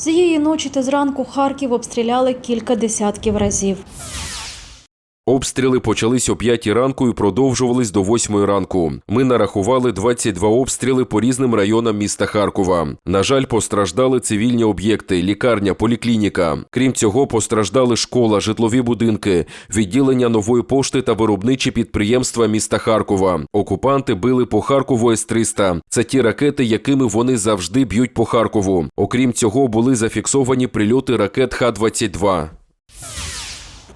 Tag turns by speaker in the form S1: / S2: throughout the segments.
S1: Цієї ночі та зранку Харків обстріляли кілька десятків разів.
S2: Обстріли почались о 5 ранку і продовжувались до 8 ранку. Ми нарахували 22 обстріли по різним районам міста Харкова. На жаль, постраждали цивільні об'єкти, лікарня, поліклініка. Крім цього, постраждали школа, житлові будинки, відділення нової пошти та виробничі підприємства міста Харкова. Окупанти били по Харкову С-300. Це ті ракети, якими вони завжди б'ють по Харкову. Окрім цього, були зафіксовані прильоти ракет Х-22.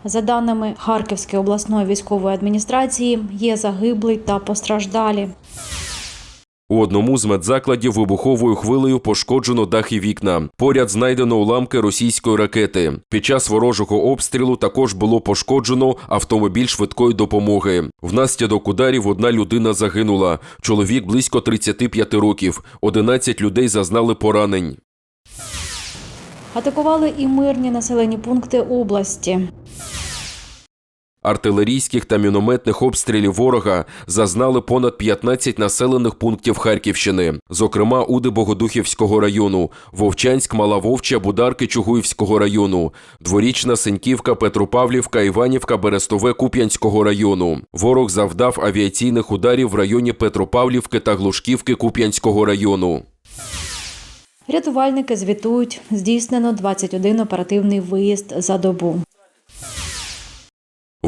S1: За даними Харківської обласної військової адміністрації, є загиблий та постраждалі.
S2: У одному з медзакладів вибуховою хвилею пошкоджено дах і вікна. Поряд знайдено уламки російської ракети. Під час ворожого обстрілу також було пошкоджено автомобіль швидкої допомоги. Внаслідок ударів одна людина загинула. Чоловік близько 35 років. 11 людей зазнали поранень.
S1: Атакували і мирні населені пункти області.
S2: Артилерійських та мінометних обстрілів ворога зазнали понад 15 населених пунктів Харківщини, зокрема Уди Богодухівського району, Вовчанськ, Мала Вовча, Бударки Чугуївського району, Дворічна, Сеньківка, Петропавлівка, Іванівка, Берестове Куп'янського району. Ворог завдав авіаційних ударів в районі Петропавлівки та Глушківки Куп'янського району.
S1: Рятувальники звітують, здійснено 21 оперативний виїзд за добу.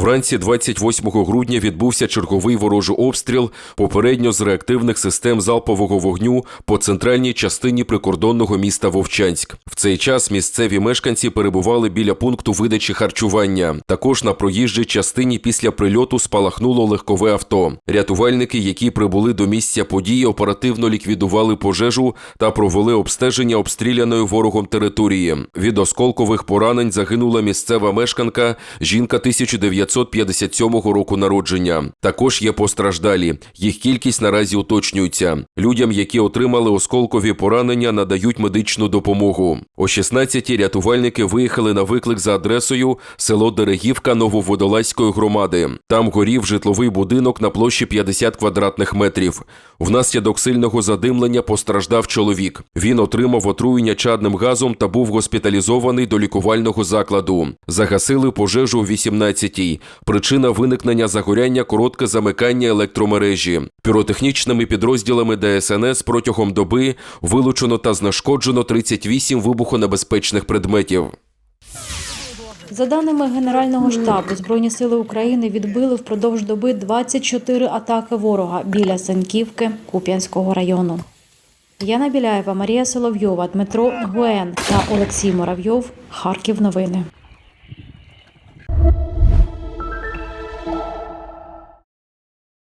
S2: Вранці 28 грудня відбувся черговий ворожий обстріл попередньо з реактивних систем залпового вогню по центральній частині прикордонного міста Вовчанськ. В цей час місцеві мешканці перебували біля пункту видачі харчування. Також на проїжджій частині після прильоту спалахнуло легкове авто. Рятувальники, які прибули до місця події, оперативно ліквідували пожежу та провели обстеження обстріляної ворогом території. Від осколкових поранень загинула місцева мешканка, жінка 1900 1957 року народження. Також є постраждалі. Їх кількість наразі уточнюється. Людям, які отримали осколкові поранення, надають медичну допомогу. О 16-ті рятувальники виїхали на виклик за адресою село Дерегівка Нововодолазької громади. Там горів житловий будинок на площі 50 квадратних метрів. Внаслідок сильного задимлення постраждав чоловік. Він отримав отруєння чадним газом та був госпіталізований до лікувального закладу. Загасили пожежу о 18-й. Причина виникнення загоряння коротке замикання електромережі. Піротехнічними підрозділами ДСНС протягом доби вилучено та знешкоджено 38 вибухонебезпечних предметів.
S1: За даними Генерального штабу, Збройні сили України відбили впродовж доби 24 атаки ворога біля Саньківки Куп'янського району. Яна Біляєва, Марія Соловйова, Дмитро Гуен та Олексій Муравйов. Харків новини.